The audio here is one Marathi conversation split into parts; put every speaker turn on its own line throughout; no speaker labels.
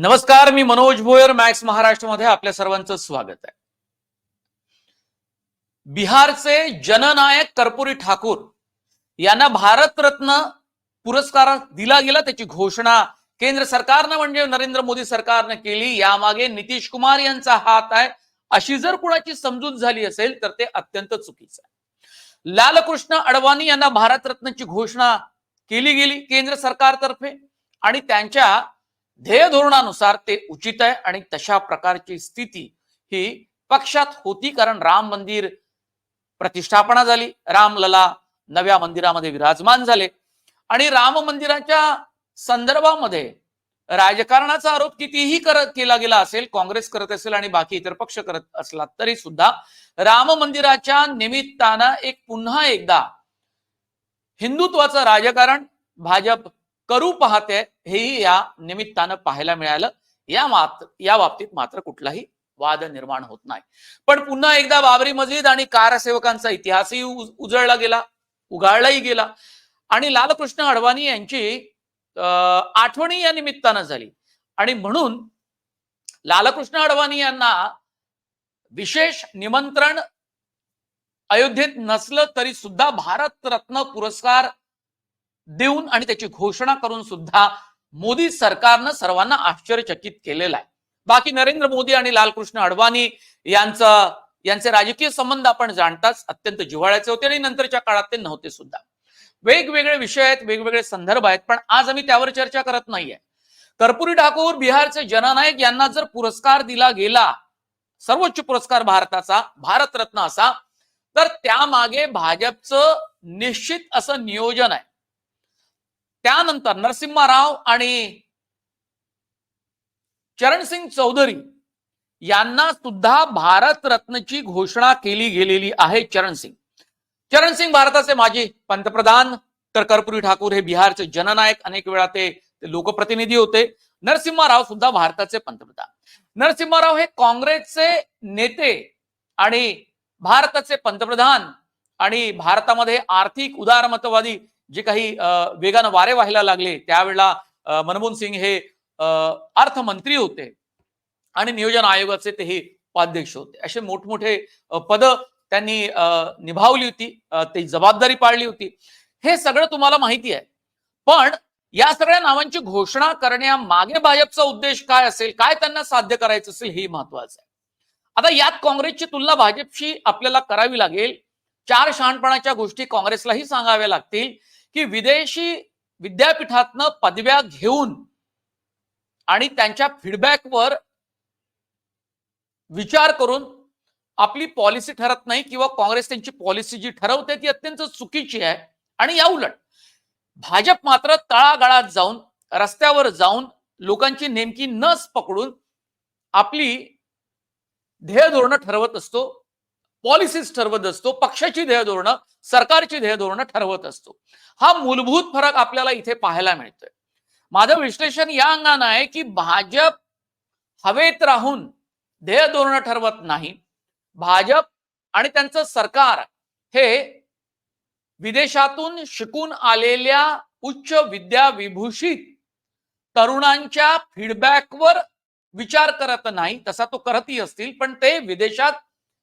नमस्कार मी मनोज भोयर मॅक्स महाराष्ट्रमध्ये आपल्या सर्वांचं स्वागत आहे. बिहारचे जननायक कर्पुरी ठाकूर यांना भारतरत्न पुरस्कार दिला गेला त्याची घोषणा केंद्र सरकारनं म्हणजे नरेंद्र मोदी सरकारनं केली. यामागे नितीश कुमार यांचा हात आहे. अशी जर कुणाची समजूत झाली असेल तर ते अत्यंत चुकीचं आहे. लालकृष्ण अडवाणी यांना भारतरत्नची घोषणा केली गेली केंद्र सरकारतर्फे. आणि त्यांच्या ध्येय धोरणानुसार ते उचित आहे आणि तशा प्रकारची स्थिती ही पक्षात होती कारण राम मंदिर प्रतिष्ठापना झाली. रामलला नव्या मंदिरामध्ये विराजमान झाले. आणि राम मंदिराच्या संदर्भामध्ये राजकारणाचा आरोप कितीही करत केला गेला असेल काँग्रेस करत असेल आणि बाकी इतर पक्ष करत असला तरी सुद्धा राम मंदिराच्या निमित्तानं एक पुन्हा एकदा हिंदुत्वाचं राजकारण भाजप करू पाहते हेही या निमित्तानं पाहायला मिळालं. या मात्र या बाबतीत मात्र कुठलाही वाद निर्माण होत नाही. पण पुन्हा एकदा बाबरी मस्जिद आणि कारसेवकांचा इतिहासही उजळला गेला उगाळलाही गेला. आणि लालकृष्ण अडवाणी यांची अं, आठवणी या निमित्तानं झाली. आणि म्हणून लालकृष्ण अडवाणी यांना विशेष निमंत्रण अयोध्येत नसलं तरी सुद्धा भारतरत्न पुरस्कार देऊन आणि त्याची घोषणा करून सुद्धा मोदी सरकारनं सर्वांना आश्चर्यचकित केलेलं आहे. बाकी नरेंद्र मोदी आणि लालकृष्ण अडवाणी यांचं यांचे राजकीय संबंध आपण जाणताच अत्यंत जिव्हाळ्याचे होते आणि नंतरच्या काळात ते नव्हते सुद्धा. वेगवेगळे विषय आहेत वेगवेगळे संदर्भ आहेत पण आज आम्ही त्यावर चर्चा करत नाहीये. कर्पुरी ठाकूर बिहारचे जननायक यांना जर पुरस्कार दिला गेला सर्वोच्च पुरस्कार भारताचा भारतरत्न असा तर त्यामागे भाजपचं निश्चित असं नियोजन आहे. त्यानंतर नरसिम्हा राव आणि चरणसिंग चौधरी यांना सुद्धा भारतरत्नची घोषणा केली गेलेली आहे चरणसिंग. चरणसिंग भारताचे माजी पंतप्रधान तर कर्पुरी ठाकूर हे बिहारचे जननायक. अनेक वेळा ते लोकप्रतिनिधी होते. नरसिम्हा राव सुद्धा भारताचे पंतप्रधान. नरसिम्हा राव हे काँग्रेसचे नेते आणि भारताचे पंतप्रधान आणि भारतामध्ये आर्थिक उदारमतवादी जे काही वेगानं वारे व्हायला लागले त्यावेळेला मनमोहन सिंग हे अर्थमंत्री होते आणि नियोजन आयोगाचे ते हे उपाध्यक्ष होते. असे मोठमोठे पद त्यांनी निभावली होती ते जबाबदारी पाळली होती. हे सगळं तुम्हाला माहिती आहे. पण या सगळ्या नावांची घोषणा करण्यामागे भाजपचा उद्देश काय असेल काय त्यांना साध्य करायचं असेल हे महत्वाचं आहे. आता यात काँग्रेसची तुलना भाजपशी आपल्याला करावी लागेल. चार शहाणपणाच्या गोष्टी काँग्रेसलाही सांगाव्या लागतील. की विदेशी विद्यापीठातनं पदव्या घेऊन आणि त्यांच्या फीडबॅकवर विचार करून आपली पॉलिसी ठरत नाही किंवा काँग्रेस त्यांची पॉलिसी जी ठरवते ती अत्यंत चुकीची आहे आणि या उलट भाजप मात्र तळागाळात जाऊन रस्त्यावर जाऊन लोकांची नेमकी नस पकडून आपली ध्येय धोरणं ठरवत असतो. पॉलिसीज ठरवत असतो पक्षाची ध्येय धोरणं सरकारची ध्येय धोरणं ठरवत असतो. हा मूलभूत फरक आपल्याला इथे पाहायला मिळतोय. माझं विश्लेषण या अंगानं आहे की भाजप हवेत राहून ध्येय धोरणं ठरवत नाही. भाजप आणि त्यांचं सरकार हे विदेशातून शिकून आलेल्या उच्च विद्या विभूषित तरुणांच्या फीडबॅकवर विचार करत नाही. तसा तो करतही असतील पण ते विदेशात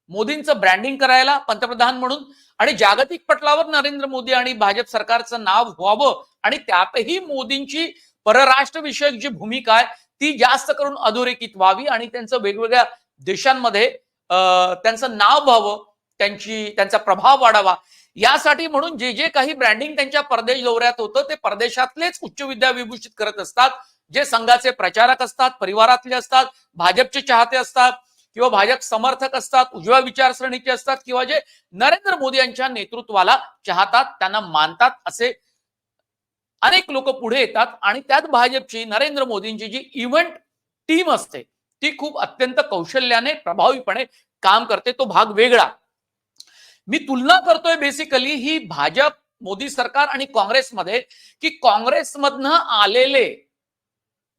मोदींचं ब्रँडिंग करायला पंतप्रधान म्हणून आणि जागतिक पटलावर नरेंद्र मोदी आणि भाजप सरकारचं नाव व्हावं आणि त्यातही मोदींची परराष्ट्र विषयक जी भूमिका आहे ती जास्त करून अधोरेखित व्हावी आणि त्यांचं वेगवेगळ्या देशांमध्ये त्यांचं नाव व्हावं त्यांची त्यांचा प्रभाव वाढावा. यासाठी म्हणून जे जे काही ब्रँडिंग त्यांच्या परदेश दौऱ्यात होतं ते परदेशातलेच उच्च विद्या विभूषित करत असतात जे संघाचे प्रचारक असतात परिवारातले असतात भाजपचे चाहते असतात किंवा भाजप समर्थक असतात उजव्या विचारसरणीचे असतात किंवा जे नरेंद्र मोदी यांच्या नेतृत्वाला चाहतात त्यांना मानतात असे अनेक लोक पुढे येतात. आणि त्यात भाजपची नरेंद्र मोदींची जी इव्हेंट टीम असते ती खूप अत्यंत कौशल्याने प्रभावीपणे काम करते. तो भाग वेगळा. मी तुलना करतोय बेसिकली ही भाजप मोदी सरकार आणि काँग्रेसमध्ये की काँग्रेसमधनं आलेले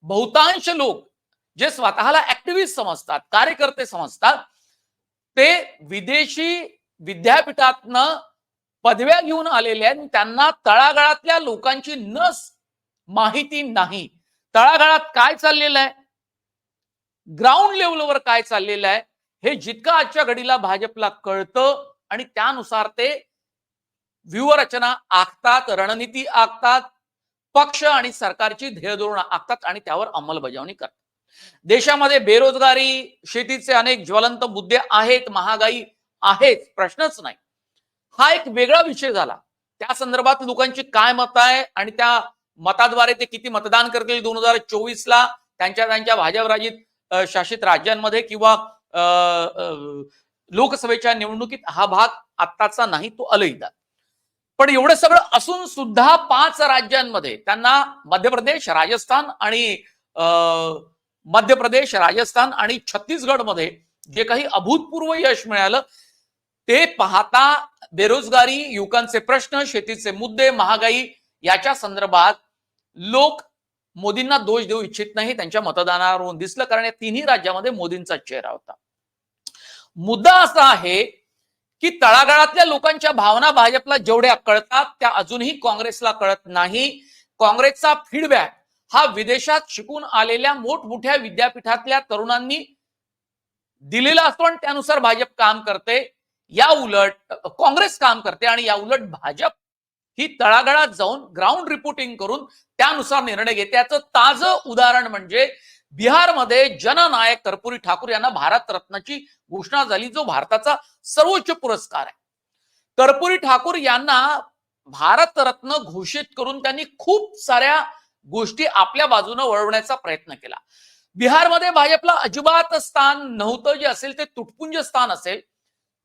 बहुतांश लोक जे स्वतःला ऍक्टिव्हिस्ट समजतात कार्यकर्ते समजतात ते विदेशी विद्यापीठातनं पदव्या घेऊन आलेल्या आहेत आणि त्यांना तळागाळातल्या लोकांची नस माहिती नाही. तळागाळात काय चाललेलं आहे? ग्राउंड लेवलवर काय चाललेलं आहे? हे जितकं आजच्या घडीला भाजपला कळतं आणि त्यानुसार ते व्यूहरचना आखतात रणनीती आखतात पक्ष आणि सरकारची ध्येयधोरणं आखतात आणि त्यावर अंमलबजावणी करतात. देशामध्ये बेरोजगारी शेतीचे अनेक ज्वलंत मुद्दे आहेत महागाई आहेच प्रश्नच नाही. हा एक वेगळा विषय झाला. त्या संदर्भात लोकांची काय मत आहे आणि त्या मताद्वारे ते किती मतदान करतील दोन हजार चोवीस ला त्यांच्या त्यांच्या भाजपराजित शासित राज्यांमध्ये किंवा लोकसभेच्या निवडणुकीत हा भाग आत्ताचा नाही तो अलैदा पण एवढं सगळं असून सुद्धा पाच राज्यांमध्ये त्यांना मध्य प्रदेश राजस्थान आणि मध्य प्रदेश राजस्थान आणि छत्तीसगडमध्ये जे काही अभूतपूर्व यश मिळालं ते पाहता बेरोजगारी युवकांचे प्रश्न शेतीचे मुद्दे महागाई याच्या संदर्भात लोक मोदींना दोष देऊ इच्छित नाही. त्यांच्या मतदानावरून दिसलं कारण या तिन्ही राज्यामध्ये मोदींचा चेहरा होता. मुद्दा असा आहे की तळागाळातल्या लोकांच्या भावना भाजपला जेवढ्या कळतात त्या अजूनही काँग्रेसला कळत नाही. काँग्रेसचा फीडबॅक हा विदेशात शिकून आलेल्या मोठमोठ्या विद्यापीठातल्या तरुणांनी दिलेला असतो आणि त्यानुसार भाजप काम करते. या उलट काँग्रेस काम करते आणि या उलट भाजप ही तळागाळात जाऊन ग्राउंड रिपोर्टिंग करून त्यानुसार निर्णय घेते. याचं ताजं उदाहरण म्हणजे बिहारमध्ये जननायक कर्पुरी ठाकूर यांना भारत रत्नाची घोषणा झाली जो भारताचा सर्वोच्च पुरस्कार आहे. कर्पुरी ठाकूर यांना भारतरत्न घोषित करून त्यांनी खूप साऱ्या गोष्टी आपल्या बाजूने वळवण्याचा प्रयत्न केला. बिहारमध्ये भाजपला अजिबात स्थान नव्हतं. जे असेल ते तुटपुंज स्थान असेल.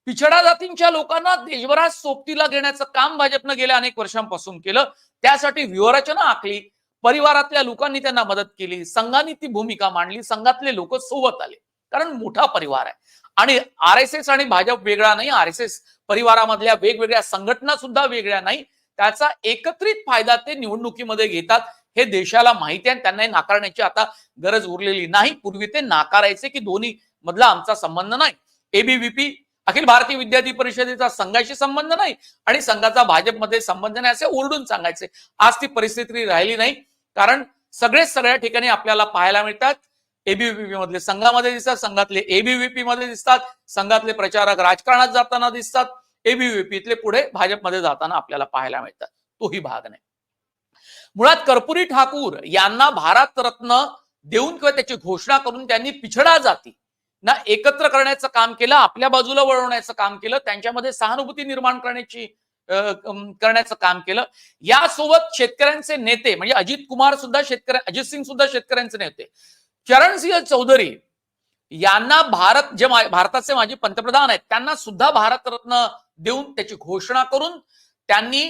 पिछडा जातींच्या लोकांना देशभरात सोबतीला घेण्याचं काम भाजपनं गेल्या अनेक वर्षांपासून केलं. त्यासाठी व्यूहरचना आखली. परिवारातल्या लोकांनी त्यांना मदत केली. संघाने ती भूमिका मांडली. संघातले लोक सोबत आले. कारण मोठा परिवार आहे. आणि आर एस एस आणि भाजप वेगळा नाही. आर एस एस परिवारामधल्या वेगवेगळ्या संघटना सुद्धा वेगळ्या नाही. त्याचा एकत्रित फायदा ते निवडणुकीमध्ये घेतात. हे देशाला माहिती आहे आणि त्यांना हे नाकारण्याची आता गरज उरलेली नाही. पूर्वी ते नाकारायचे की दोन्ही मधला आमचा संबंध नाही. एबीव्हीपी अखिल भारतीय विद्यार्थी परिषदेचा संघाशी संबंध नाही आणि संघाचा भाजपमध्ये संबंध नाही असे ओरडून सांगायचे. आज ती परिस्थिती राहिली नाही. कारण सगळेच सगळ्या ठिकाणी आपल्याला पाहायला मिळतात. एबीव्हीपी मधले संघामध्ये दिसतात संघातले एबीव्हीपी मध्ये दिसतात संघातले प्रचारक राजकारणात जाताना दिसतात. एबीव्हीपीतले पुढे भाजपमध्ये जाताना आपल्याला पाहायला मिळतात. तोही भाग नाही. मुळात कर्पुरी ठाकूर यांना भारत रत्न देऊन किंवा त्याची घोषणा करून त्यांनी पिछडा जाती. ना एकत्र करण्याचं काम केलं आपल्या बाजूला वळवण्याचं काम केलं त्यांच्यामध्ये सहानुभूती निर्माण करण्याची करण्याचं काम केलं. यासोबत शेतकऱ्यांचे नेते म्हणजे अजित कुमार सुद्धा शेतकरी अजित सिंग सुद्धा शेतकऱ्यांचे नेते. चरणसिंह चौधरी यांना भारत जे भारताचे माजी पंतप्रधान आहेत त्यांना सुद्धा भारतरत्न देऊन त्याची घोषणा करून त्यांनी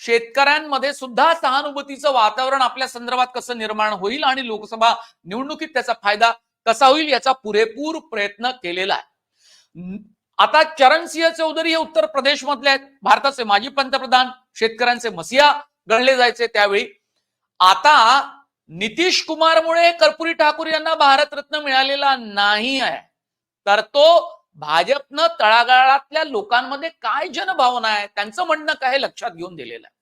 शेतकऱ्यांमध्ये सुद्धा सहानुभूतीचं वातावरण आपल्या संदर्भात कसं निर्माण होईल आणि लोकसभा निवडणुकीत त्याचा फायदा कसा होईल याचा पुरेपूर प्रयत्न केलेला आहे. आता चरणसिंह चौधरी हे उत्तर प्रदेश मधले आहेत. भारताचे माजी पंतप्रधान शेतकऱ्यांचे मसिया गणले जायचे त्यावेळी. आता नितीश कुमारमुळे कर्पुरी ठाकूर यांना भारतरत्न मिळालेला नाही आहे. तर तो भाजपनं तळागाळातल्या लोकांमध्ये काय जनभावना आहे त्यांचं म्हणणं काय हे लक्षात घेऊन दिलेलं आहे.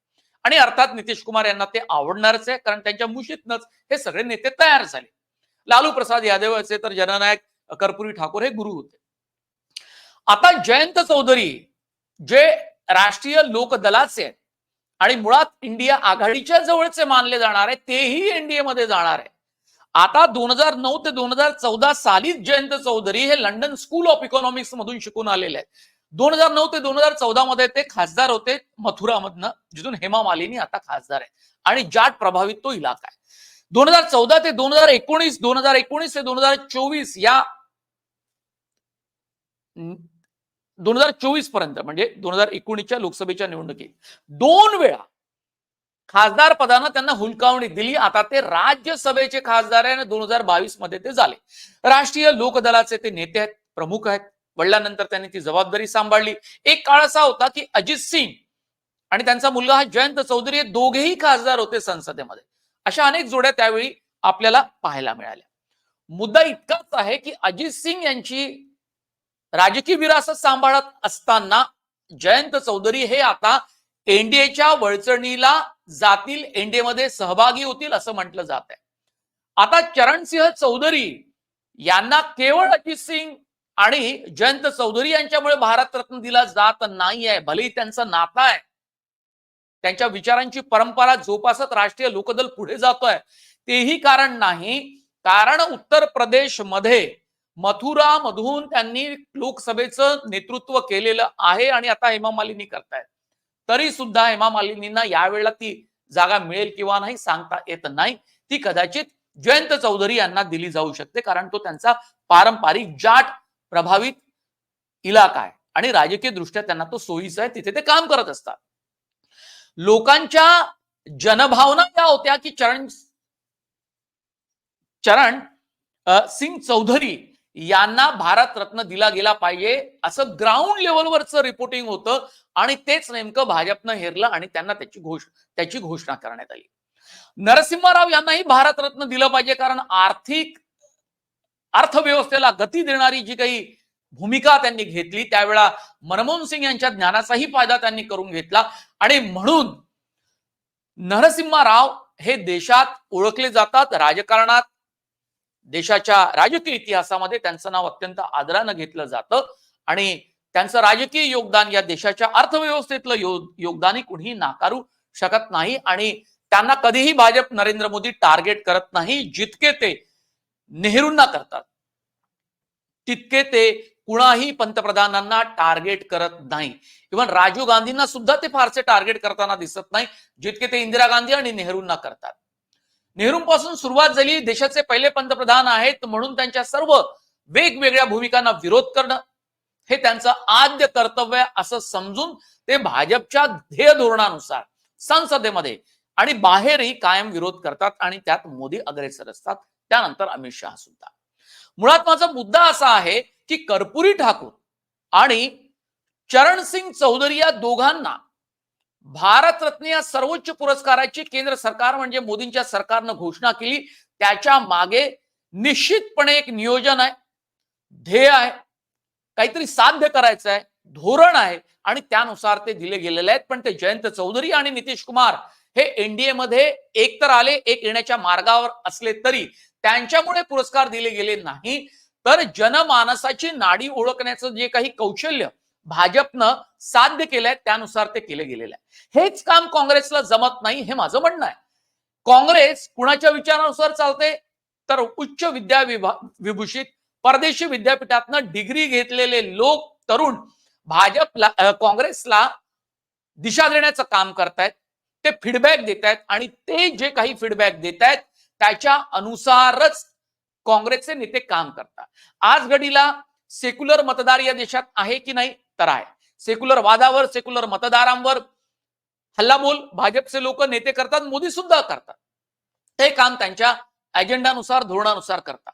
आणि अर्थात नितीश कुमार यांना ते आवडणारच आहे कारण त्यांच्या मुशीतनच हे सगळे नेते तयार झाले. लालू प्रसाद यादवचे तर जननायक कर्पुरी ठाकूर हे गुरु होते. आता जयंत चौधरी जे राष्ट्रीय लोक दलाचे आहेत आणि मुळात इंडिया आघाडीच्या जवळचे मानले जाणार आहे तेही एनडीए मध्ये जाणार आहे. आता दोन हजार नऊ ते दोन हजार चौदा सालीच जयंत चौधरी हे लंडन स्कूल ऑफ इकॉनॉमिक्स मधून शिकून आलेले आहेत. दोन हजार नऊ ते दोन हजार चौदा मध्ये ते खासदार होते मथुरामधनं जिथून हेमा मालिनी आता खासदार आहे. आणि जाट प्रभावित तो इलाका आहे. दोन हजार चौदा ते दोन हजार एकोणीस दोन हजार एकोणीस ते दोन हजार चोवीस या दोन हजार चोवीसपर्यंत म्हणजे दोन हजार एकोणीसच्या लोकसभेच्या निवडणुकीत दोन वेळा खासदार पदानं त्यांना हुलकावणी दिली. आता ते राज्यसभेचे खासदार आहे आणि दोन हजार बावीसमध्ये ते झाले. राष्ट्रीय लोकदलाचे ते नेते आहेत प्रमुख आहेत. वडिलांनंतर त्यांनी ती जबाबदारी सांभाळली. एक काळ असा होता की अजित सिंग आणि त्यांचा मुलगा हा जयंत चौधरी हे दोघेही खासदार होते संसदेमध्ये. अशा अनेक जोड्या त्यावेळी आपल्याला पाहायला मिळाल्या. मुद्दा इतकाच आहे की अजित सिंग यांची राजकीय विरासत सांभाळत असताना जयंत चौधरी हे आता एनडीएच्या वळचणीला जातील एनडीए मध्ये सहभागी होतील असं म्हटलं जात आहे आता चरणसिंह चौधरी यांना केवळ अजित सिंग आणि जयंत चौधरी यांच्यामुळे भारतरत्न दिला जात नाही आहे. भलेही त्यांचं नातं आहे. त्यांच्या विचारांची परंपरा जोपासत राष्ट्रीय लोकदल पुढे जातोय. तेही कारण नाही. कारण उत्तर प्रदेशमध्ये मथुरा मधून त्यांनी लोकसभेचं नेतृत्व केलेलं आहे आणि आता हेमा मालिनी करतायत. तरी सुद्धा हेमा मालिनींना यावेळेला ती जागा मिळेल किंवा नाही सांगता येत नाही. ती कदाचित जयंत चौधरी यांना दिली जाऊ शकते कारण तो त्यांचा पारंपरिक जाट प्रभावित इलाका आहे. आणि राजकीय दृष्ट्या त्यांना तो सोयीचा आहे. तिथे ते काम करत असतात. लोकांच्या जनभावना या होत्या की चरण चरण सिंग चौधरी यांना भारतरत्न दिला गेला पाहिजे असं ग्राउंड लेवलवरचं रिपोर्टिंग होतं आणि तेच नेमकं भाजपनं हेरलं आणि त्यांना त्याची घोष त्याची घोषणा करण्यात आली. नरसिंहराव यांनाही भारतरत्न दिलं पाहिजे कारण आर्थिक अर्थव्यवस्थेला गती देणारी जी काही भूमिका त्यांनी घेतली त्यावेळा मनमोहन सिंग यांच्या ज्ञानाचाही फायदा त्यांनी करून घेतला. आणि म्हणून नरसिम्हा राव हे देशात ओळखले जातात. राजकारणात देशाच्या राजकीय इतिहासामध्ये त्यांचं नाव अत्यंत आदरानं घेतलं जातं. आणि त्यांचं राजकीय योगदान या देशाच्या अर्थव्यवस्थेतलं यो- योगदानही कुणीही नाकारू शकत नाही. आणि त्यांना कधीही भाजप नरेंद्र मोदी टार्गेट करत नाही जितके ते नेहरूंना करतात. तितके ते कुणाही पंतप्रधानांना टार्गेट करत नाही. इव्हन राजीव गांधींना सुद्धा ते फारसे टार्गेट करताना दिसत नाही जितके ते इंदिरा गांधी आणि नेहरूंना करतात. नेहरूंपासून सुरुवात झाली देशाचे पहिले पंतप्रधान आहेत म्हणून त्यांच्या सर्व वेगवेगळ्या भूमिकांना विरोध करणं. हे त्यांचं आद्य कर्तव्य असं समजून ते भाजपच्या ध्येय धोरणानुसार संसदेमध्ये आणि बाहेरही कायम विरोध करतात आणि त्यात मोदी अग्रेसर असतात. त्यानंतर अमित शहा सुद्धा. मुळात माझा मुद्दा असा आहे की कर्पुरी ठाकूर आणि चरण सिंग चौधरी या दोघांना भारतरत्न या सर्वोच्च पुरस्काराची केंद्र सरकार म्हणजे मोदींच्या सरकारनं घोषणा केली. त्याच्यामागे निश्चितपणे एक नियोजन आहे. ध्येय आहे. काहीतरी साध्य करायचं आहे. धोरण आहे. आणि त्यानुसार ते दिले गेलेले आहेत. पण ते जयंत चौधरी आणि नितीश कुमार हे एनडीए मध्ये एक तर आले एक येण्याच्या मार्गावर असले तरी त्यांच्यामुळे पुरस्कार दिले गेले नाही तर जनमानसाची नाडी ओळखण्याचं जे काही कौशल्य भाजपनं साध्य केलंय त्यानुसार ते केले गेलेलं आहे. हेच काम काँग्रेसला जमत नाही हे माझं म्हणणं आहे. काँग्रेस कुणाच्या विचारानुसार चालते? तर उच्च विद्या विभूषित परदेशी विद्यापीठातनं डिग्री घेतलेले लोक तरुण भाजपला काँग्रेसला दिशा देण्याचं काम करतायत ते फीडबॅक देत आहेत आणि ते जे काही फीडबॅक देत आहेत त्याच्या अनुसारच काँग्रेसचे नेते काम करतात. आज घडीला सेक्युलर मतदार या देशात आहे की नाही तर आहे. सेक्युलर वादावर सेक्युलर मतदारांवर हल्लाबोल भाजपचे लोक नेते करतात मोदी सुद्धा करतात. ते काम त्यांच्या अजेंडानुसार धोरणानुसार करतात.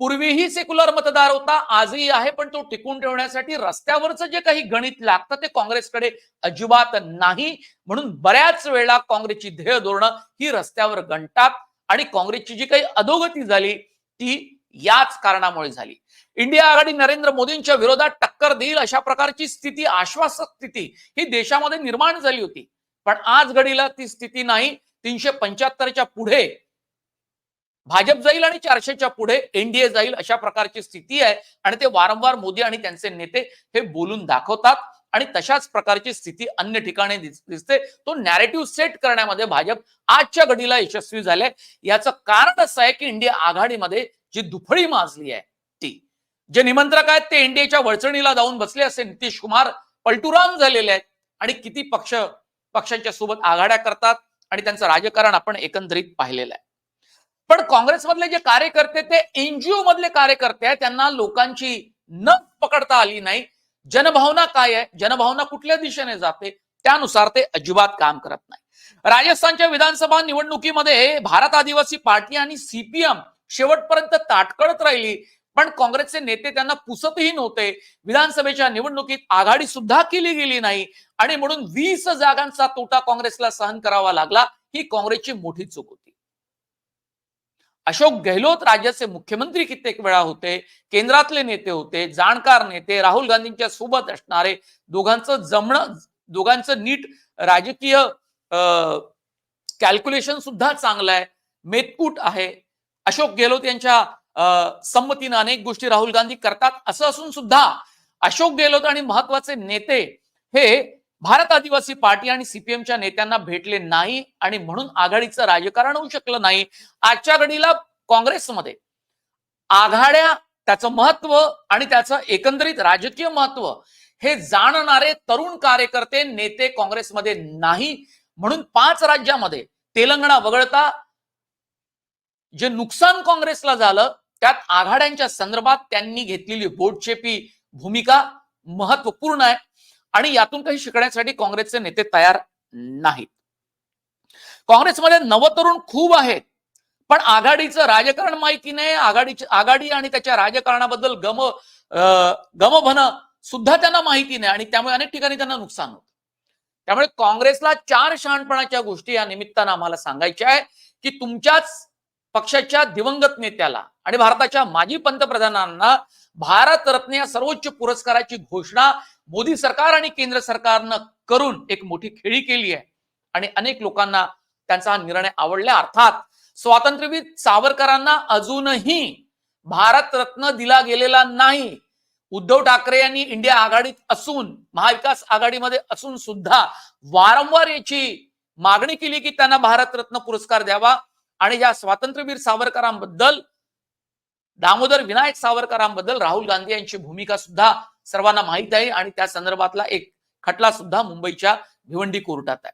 पूर्वीही सेक्युलर मतदार होता आजही आहे पण तो टिकून ठेवण्यासाठी रस्त्यावरचं जे काही गणित लागतं ते काँग्रेसकडे अजिबात नाही. म्हणून बऱ्याच वेळा काँग्रेसची ध्येय धोरणं ही रस्त्यावर गणतात. आणि काँग्रेसची जी काही अधोगती झाली ती याच कारणामुळे झाली. इंडिया आघाडी नरेंद्र मोदींच्या विरोधात टक्कर देईल अशा प्रकारची स्थिती आश्वासक स्थिती ही देशामध्ये निर्माण झाली होती. पण आज घडीला ती स्थिती नाही. तीनशे पंच्याहत्तरच्या पुढे भाजप जाईल आणि चारशेच्या पुढे एनडीए जाईल अशा प्रकारची स्थिती आहे. आणि ते वारंवार मोदी आणि त्यांचे नेते हे बोलून दाखवतात. आणि तशाच प्रकारची स्थिती अन्य ठिकाणी दिसते. तो नॅरेटिव्ह सेट करण्यामध्ये भाजप आजच्या घडीला यशस्वी झाले याचं कारण असं आहे की इंडिया आघाडीमध्ये जी दुफळी माजली आहे ती. जे निमंत्रक आहेत ते एनडीएच्या वळचणीला जाऊन बसले असे नितीश कुमार पलटुराम झालेले आहेत. आणि किती पक्ष पक्षांच्या सोबत आघाड्या करतात आणि त्यांचं राजकारण आपण एकंदरीत पाहिलेलं आहे. पण काँग्रेसमधले जे कार्यकर्ते ते एनजीओ मधले कार्यकर्ते आहेत त्यांना लोकांची न पकडता आली नाही. जनभावना काय आहे? जनभावना कुठल्या दिशेने जाते? त्यानुसार ते अजिबात काम करत नाही. राजस्थानच्या विधानसभा निवडणुकीमध्ये भारत आदिवासी पार्टी आणि सीपीएम शेवटपर्यंत ताटकळत राहिली. पण काँग्रेसचे नेते त्यांना पुसतही नव्हते. विधानसभेच्या निवडणुकीत आघाडी सुद्धा केली गेली नाही. आणि म्हणून वीस जागांचा तोटा काँग्रेसला सहन करावा लागला. ही काँग्रेसची मोठी चूक होती. अशोक गेहलोत राज्याचे मुख्यमंत्री कित्येक वेळा होते केंद्रातले नेते होते जाणकार नेते राहुल गांधींच्या सोबत असणारे दोघांचं जमणं दोघांचं नीट राजकीय कॅल्क्युलेशन सुद्धा चांगलं आहे. मेतकूट आहे. अशोक गेहलोत यांच्या अं, संमतीनं अनेक गोष्टी राहुल गांधी करतात असं असून सुद्धा अशोक गेहलोत आणि महत्त्वाचे नेते हे भारत आदिवासी पार्टी आणि सीपीएमच्या नेत्यांना भेटले नाही आणि म्हणून आघाडीचं राजकारण होऊ शकलं नाही. आजच्या घडीला काँग्रेसमध्ये आघाड्या त्याचं महत्त्व आणि त्याचं एकंदरीत राजकीय महत्त्व हे जाणणारे तरुण कार्यकर्ते नेते काँग्रेसमध्ये नाही. म्हणून पाच राज्यामध्ये तेलंगणा वगळता जे नुकसान काँग्रेसला झालं त्यात आघाड्यांच्या संदर्भात त्यांनी घेतलेली बोटचेपी भूमिका महत्त्वपूर्ण आहे. आणि यातून काही शिकण्यासाठी काँग्रेसचे नेते तयार नाहीत. काँग्रेसमध्ये नवतरुण खूप आहेत पण आघाडीचं राजकारण माहिती नाही. आघाडीची आघाडी आणि त्याच्या राजकारणाबद्दल गम गमभन सुद्धा त्यांना माहिती नाही आणि त्यामुळे अनेक ठिकाणी त्यांना नुकसान होतं. त्यामुळे काँग्रेसला चार शहाणपणाच्या गोष्टी या निमित्तानं आम्हाला सांगायच्या आहे की तुमच्याच पक्षाच्या दिवंगत नेत्याला आणि भारताच्या माजी पंतप्रधानांना भारतरत्न या सर्वोच्च पुरस्काराची घोषणा मोदी सरकार आणि केंद्र सरकारनं करून एक मोठी खेळी केली आहे. आणि अनेक लोकांना त्यांचा हा निर्णय आवडला. अर्थात स्वातंत्र्यवीर सावरकरांना अजूनही भारतरत्न दिला गेलेला नाही. उद्धव ठाकरे यांनी इंडिया आघाडीत असून महाविकास आघाडीमध्ये असून सुद्धा वारंवार याची मागणी केली की त्यांना भारतरत्न पुरस्कार द्यावा. आणि या स्वातंत्र्यवीर सावरकरांबद्दल दामोदर विनायक सावरकरांबद्दल राहुल गांधी यांची भूमिका सुद्धा सर्वांना माहीत आहे आणि त्या संदर्भातला एक खटला सुद्धा मुंबईच्या भिवंडी कोर्टात आहे.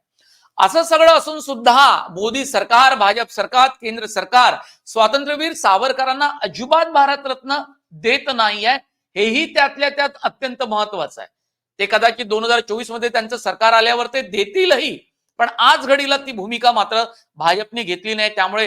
असं सगळं असून सुद्धा मोदी सरकार भाजप सरकार केंद्र सरकार स्वातंत्र्यवीर सावरकरांना अजिबात भारतरत्न देत नाही आहे. हेही त्यातल्या त्यात अत्यंत महत्वाचं आहे. ते कदाचित दोन हजार चोवीसमध्ये त्यांचं सरकार आल्यावर ते देतीलही पण आज घडीला ती भूमिका मात्र भाजपने घेतली नाही. त्यामुळे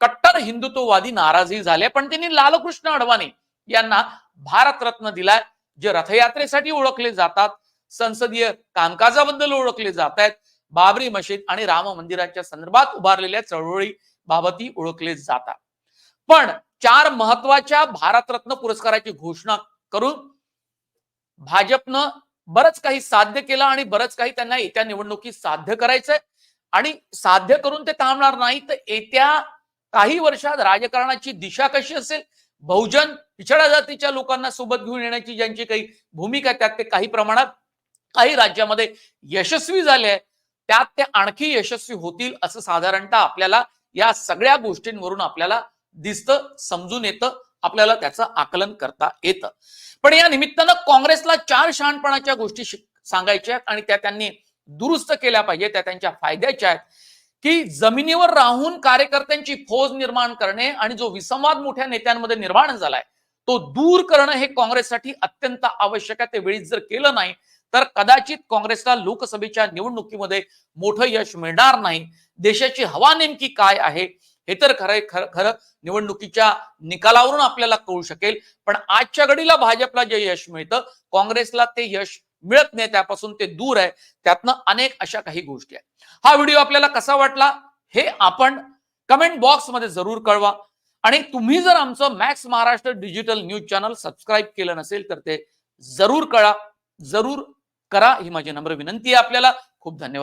कट्टर हिंदुत्ववादी नाराजही झाले पण त्यांनी लालकृष्ण अडवाणी यांना भारतरत्न दिलाय. जे रथयात्रेसाठी ओळखले जातात संसदीय कामकाजाबद्दल ओळखले जात आहेत बाबरी मशीद आणि राम मंदिराच्या संदर्भात उभारलेल्या चळवळी बाबतही ओळखले जातात. पण चार महत्त्वाच्या भारतरत्न पुरस्काराची घोषणा करून भाजपनं बरंच काही साध्य केलं आणि बरंच काही त्यांना येत्या निवडणुकीत साध्य करायचंय. आणि साध्य करून ते थांबणार नाही तर येत्या काही वर्षात राजकारणाची दिशा कशी असेल बहुजन पिछड्या जातीच्या लोकांना सोबत घेऊन येण्याची ज्यांची काही भूमिका त्यात ते काही प्रमाणात काही राज्यामध्ये यशस्वी झाले आहे त्यात ते आणखी यशस्वी होतील असं साधारणतः आपल्याला या सगळ्या गोष्टींवरून आपल्याला दिसतं समजून येतं आपल्याला त्याचं आकलन करता येतं. पण या निमित्तानं काँग्रेसला चार शहाणपणाच्या गोष्टी सांगायच्या आहेत आणि त्या त्यांनी दुरुस्त केल्या पाहिजे त्या त्यांच्या फायद्याच्या आहेत. की जमिनीवर राहून कार्यकर्त्यांची फौज निर्माण करणे आणि जो विसंवाद मोठ्या नेत्यांमध्ये निर्माण झालाय तो दूर करणं हे काँग्रेससाठी अत्यंत आवश्यक आहे. ते वेळीच जर केलं नाही तर कदाचित काँग्रेसला लोकसभेच्या निवडणुकीमध्ये मोठं यश मिळणार नाही. देशाची हवा नेमकी काय आहे हे तर खरं खरं खरं निवडणुकीच्या निकालावरून आपल्याला कळू शकेल. पण आजच्या घडीला भाजपला जे यश मिळतं काँग्रेसला ते यश मिळत नाही त्यापासून ते दूर आहे. त्यातनं अनेक अशा काही गोष्टी आहेत. हा व्हिडिओ आपल्याला कसा वाटला हे आपण कमेंट बॉक्समध्ये जरूर कळवा. आणि तुम्ही जर आमचं Max Maharashtra digital news channel subscribe केलं नसेल तर ते जरूर कळा. जरूर करा ही माझी नम्र विनंती आहे आपल्याला. खूप धन्यवाद.